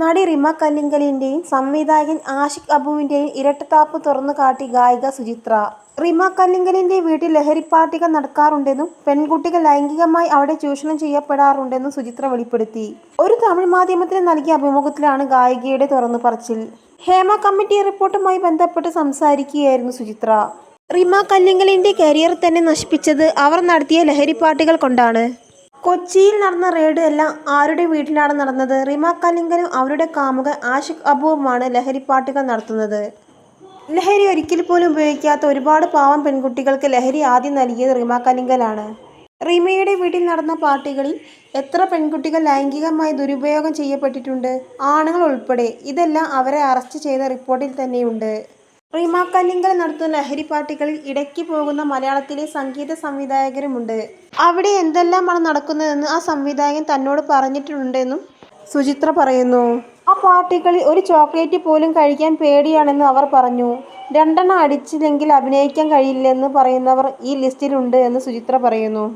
നടി റിമ കല്ലിങ്കലിന്റെയും സംവിധായകൻ ആഷിഖ് അബുവിന്റെയും ഇരട്ടത്താപ്പ് തുറന്നു കാട്ടി ഗായിക സുചിത്ര. റിമ കല്ലിങ്കലിന്റെ വീട്ടിൽ ലഹരിപ്പാർട്ടികൾ നടക്കാറുണ്ടെന്നും പെൺകുട്ടികൾ ലൈംഗികമായി അവിടെ ചൂഷണം ചെയ്യപ്പെടാറുണ്ടെന്നും സുചിത്ര വെളിപ്പെടുത്തി. ഒരു തമിഴ് മാധ്യമത്തിന് നൽകിയ അഭിമുഖത്തിലാണ് ഗായികയുടെ തുറന്നു പറച്ചിൽ ഹേമ കമ്മിറ്റി റിപ്പോർട്ടുമായി ബന്ധപ്പെട്ട് സംസാരിക്കുകയായിരുന്നു സുചിത്ര. റിമ കല്ലിങ്കലിന്റെ കരിയർ തന്നെ നശിപ്പിച്ചത് അവർ നടത്തിയ ലഹരിപ്പാർട്ടികൾ കൊണ്ടാണ്. കൊച്ചിയിൽ നടന്ന റെയ്ഡ് എല്ലാം ആരുടെ വീട്ടിലാണ് നടന്നത്? റിമ കലിംഗനും അവരുടെ കാമുകൻ ആഷിഖ് അബുവുമാണ് ലഹരിപ്പാട്ടുകൾ നടത്തുന്നത്. ലഹരി ഒരിക്കൽ പോലും ഉപയോഗിക്കാത്ത ഒരുപാട് പാവം പെൺകുട്ടികൾക്ക് ലഹരി ആദ്യം നൽകിയത് റിമ കലിംഗലാണ് റിമയുടെ വീട്ടിൽ നടന്ന പാർട്ടികളിൽ എത്ര പെൺകുട്ടികൾ ലൈംഗികമായി ദുരുപയോഗം ചെയ്യപ്പെട്ടിട്ടുണ്ട്? ആണുങ്ങൾ ഉൾപ്പെടെ. ഇതെല്ലാം അവരെ അറസ്റ്റ് ചെയ്ത റിപ്പോർട്ടിൽ തന്നെയുണ്ട്. റിമ നടത്തുന്ന ലഹരി പാർട്ടികളിൽ ഇടയ്ക്ക് പോകുന്ന മലയാളത്തിലെ സംഗീത സംവിധായകരുമുണ്ട്. അവിടെ എന്തെല്ലാമാണ് നടക്കുന്നതെന്ന് ആ സംവിധായകൻ തന്നോട് പറഞ്ഞിട്ടുണ്ടെന്നും സുചിത്ര പറയുന്നു. ആ പാർട്ടികളിൽ ഒരു ചോക്ലേറ്റ് പോലും കഴിക്കാൻ പേടിയാണെന്ന് അവർ പറഞ്ഞു. രണ്ടെണ്ണം അടിച്ചില്ലെങ്കിൽ അഭിനയിക്കാൻ കഴിയില്ലെന്ന് പറയുന്നവർ ഈ ലിസ്റ്റിലുണ്ട് എന്ന് സുചിത്ര പറയുന്നു.